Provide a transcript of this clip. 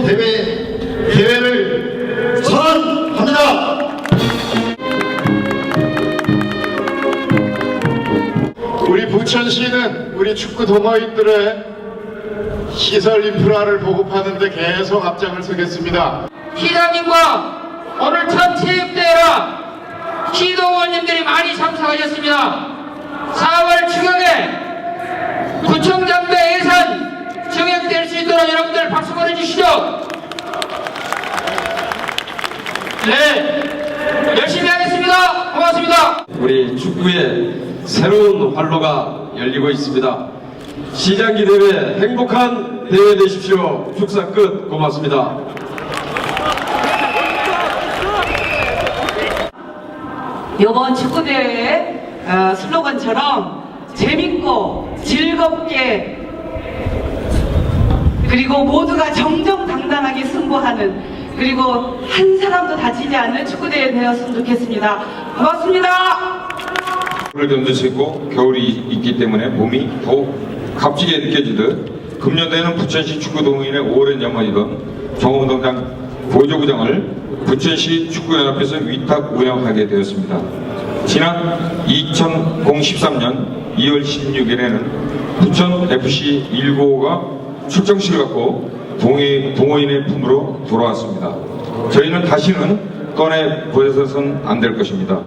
대회 대회를 선언합니다. 우리 부천시는 우리 축구 동호인들의 시설 인프라를 보급하는데 계속 앞장을 서겠습니다. 시장님과 오늘 첫 체육대회라 시도원님들이 많이 참석하셨습니다. 4월 추경에 구청장배 예산 증액될 수 있도록 여러분들 박수 보내주시죠. 네, 열심히 하겠습니다. 고맙습니다. 우리 축구의 새로운 활로가 열리고 있습니다. 시장기 대회 행복한 대회 되십시오. 축사 끝 고맙습니다. 이번 축구대회 어, 슬로건처럼 재밌고 즐겁게 그리고 모두가 정정당당하게 승부하는 그리고 한 사람도 다치지 않는 축구대회 되었으면 좋겠습니다. 고맙습니다. 수 있고 겨울이 있기 때문에 몸이 더욱 값지게 느껴지듯 금년도에는 부천시 축구동호인의 오랜 염원이던 정원동장 보조구장을 부천시 축구연합에서 위탁 운영하게 되었습니다. 지난 2013년 2월 16일에는 부천 FC 195가 출정식을 갖고 동해, 동호인의 품으로 돌아왔습니다. 저희는 다시는 꺼내 보여서는 안 될 것입니다.